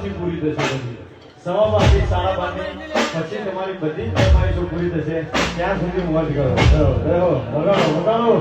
પછી પૂરી થશે બધી. સવા બારથી સાડા બારની પછી તમારી બધી જ ફરમાઈશો પૂરી થશે. ત્યાં સુધી મોજ કરો. રહો રહો વગાડો વગાડો